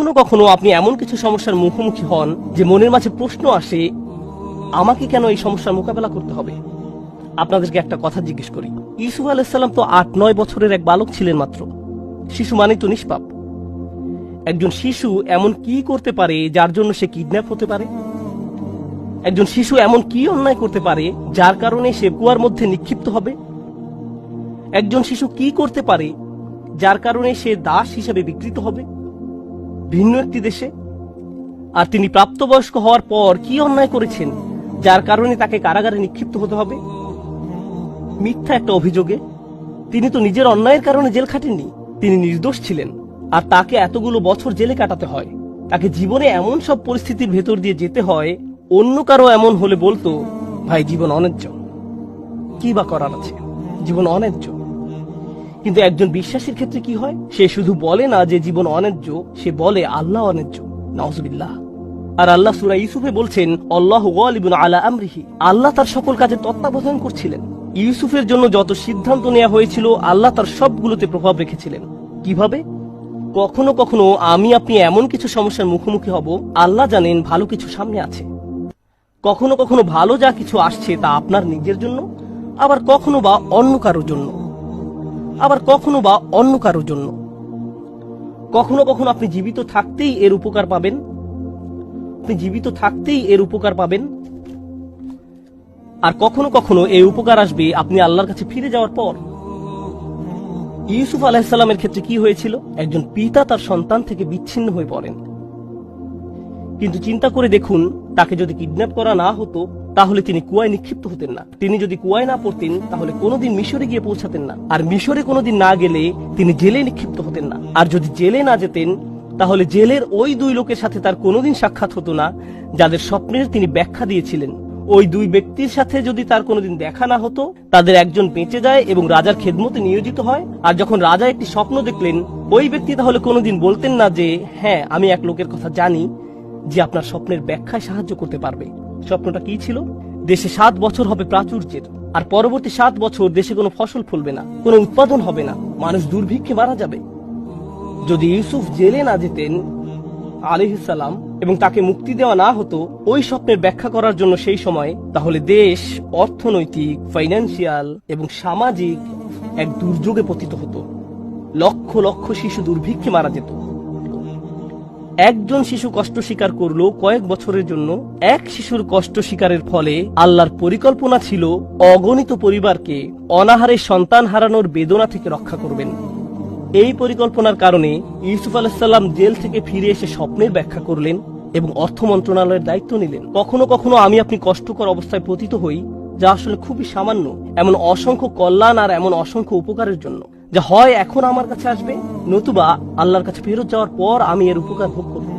কখনো কখনো আপনি এমন কিছু সমস্যার মুখোমুখি হন যে মনের মাঝে প্রশ্ন আসে, আমাকে কেন এই সমস্যার মোকাবেলা করতে হবে? আপনাদেরকে একটা কথা জিজ্ঞেস করি। ইউসুফ আলাইসাল্লাম তো আট নয় বছরের এক বালক ছিলেন মাত্র। শিশু মানে তো নিষ্পাপ। একজন শিশু এমন কি করতে পারে যার জন্য সে কিডন্যাপ হতে পারে? একজন শিশু এমন কি অন্যায় করতে পারে যার কারণে সে কুয়ার মধ্যে নিক্ষিপ্ত হবে? একজন শিশু কি করতে পারে যার কারণে সে দাস হিসেবে বিকৃত হবে? ভিন্ন একটি দেশে। আর তিনি প্রাপ্তবয়স্ক হওয়ার পর কি অন্যায় করেছেন, যার কারণে তাকে কারাগারে নিক্ষিপ্ত হতে হবে? মিথ্যা একটা অভিযোগে। তিনি তো নিজের অন্যায়ের কারণে জেল খাটেননি। তিনি নির্দোষ ছিলেন। আর তাকে এতগুলো বছর জেলে কাটাতে হয়। তাকে জীবনে এমন সব পরিস্থিতির ভেতর দিয়ে যেতে হয়, অন্য কারও এমন হলে বলতো, ভাই, জীবন অন্যায্য। কি বা করার আছে? জীবন অন্যায্য। কিন্তু একজন বিশ্বাসীর ক্ষেত্রে কি হয়? সে শুধু বলে না যে জীবন অন্যায্য, সে বলে আল্লাহ অন্যায্য। নওয়াজবিল্লাহ আর আল্লাহ সুরা ইউসুফে বলছেন, আল্লাহ গালিবুন আলা আমরিহি। আল্লাহ তার সকল কাজে তত্ত্বাবধান করছিলেন। ইউসুফের জন্য যত সিদ্ধান্ত নেওয়া হয়েছিল, আল্লাহ তার সবগুলোতে প্রভাব রেখেছিলেন। কীভাবে? কখনো কখনো আমি আপনি এমন কিছু সমস্যার মুখোমুখি হব, আল্লাহ জানেন ভালো কিছু সামনে আছে। কখনো কখনো ভালো যা কিছু আসছে তা আপনার নিজের জন্য, আবার কখনো বা অন্য কারোর জন্য। আবার কখনো বা অন্য কারোর জন্য। কখনো কখনো আপনি জীবিত থাকতেই এর উপকার পাবেন। আপনি জীবিত থাকতেই এর উপকার পাবেন। আর কখনো কখনো এই উপকার আসবে আপনি আল্লাহর কাছে ফিরে যাওয়ার পর। ইউসুফ আলাহিসাল্লামের ক্ষেত্রে কি হয়েছিল? একজন পিতা তার সন্তান থেকে বিচ্ছিন্ন হয়ে পড়েন। কিন্তু চিন্তা করে দেখুন, তাকে যদি কিডন্যাপ করা না হতো তাহলে তিনি কুয়ায় নিক্ষিপ্ত হতেন না। তিনি যদি কুয়ায় না পড়তেন, তাহলে কোনোদিন মিশরে গিয়ে পৌঁছাতেন না। আর মিশরে কোনোদিন না গেলে তিনি জেলে নিক্ষিপ্ত হতেন না। আর যদি জেলে না যেতেন, তাহলে জেলের ওই দুই লোকের সাথে তার কোনোদিন সাক্ষাৎ হতো না, যাদের স্বপ্নের তিনি ব্যাখ্যা দিয়েছিলেন। ওই দুই ব্যক্তির সাথে যদি তার কোনোদিন দেখা না হতো, তাদের একজন বেঁচে যায় এবং রাজার খেদমতে নিয়োজিত হয়। আর যখন রাজা একটি স্বপ্ন দেখলেন, ওই ব্যক্তি তাহলে কোনোদিন বলতেন না যে হ্যাঁ আমি এক লোকের কথা জানি, যে আপনার স্বপ্নের ব্যাখ্যায় সাহায্য করতে পারবে। স্বপ্নটা কি ছিল? দেশে সাত বছর হবে প্রাচুর্যের। আর পরবর্তী সাত বছর দেশে কোনো ফসল ফলবে না, কোনো উৎপাদন হবে না, মানুষ দুর্ভিক্ষে মারা যাবে। যদি ইউসুফ জেলে না যেতেন আলিহিসাল্লাম এবং তাকে মুক্তি দেওয়া না হতো, ওই স্বপ্নের ব্যাখ্যা করার জন্য সেই সময়, তাহলে দেশ অর্থনৈতিক ফাইন্যান্সিয়াল এবং সামাজিক এক দুর্যোগে পতিত হতো। লক্ষ লক্ষ শিশু দুর্ভিক্ষে মারা যেত। একজন শিশু কষ্ট স্বীকার করল কয়েক বছরের জন্য। এক শিশুর কষ্ট স্বীকারের ফলে আল্লাহর পরিকল্পনা ছিল অগণিত পরিবারকে অনাহারে সন্তান হারানোর বেদনা থেকে রক্ষা করবেন। এই পরিকল্পনার কারণে ইউসুফ আলাহিসাল্লাম জেল থেকে ফিরে এসে স্বপ্নের ব্যাখ্যা করলেন এবং অর্থ মন্ত্রণালয়ের দায়িত্ব নিলেন। কখনো কখনো আমি আপনি কষ্টকর অবস্থায় পতিত হই, যা আসলে খুবই সামান্য, এমন অসংখ্য কল্যাণ আর এমন অসংখ্য উপকারের জন্য। যা হয় এখন আমার কাছে আসবে, নতুবা আল্লাহর কাছে ফেরত যাওয়ার পর আমি এর উপকার ভোগ করব।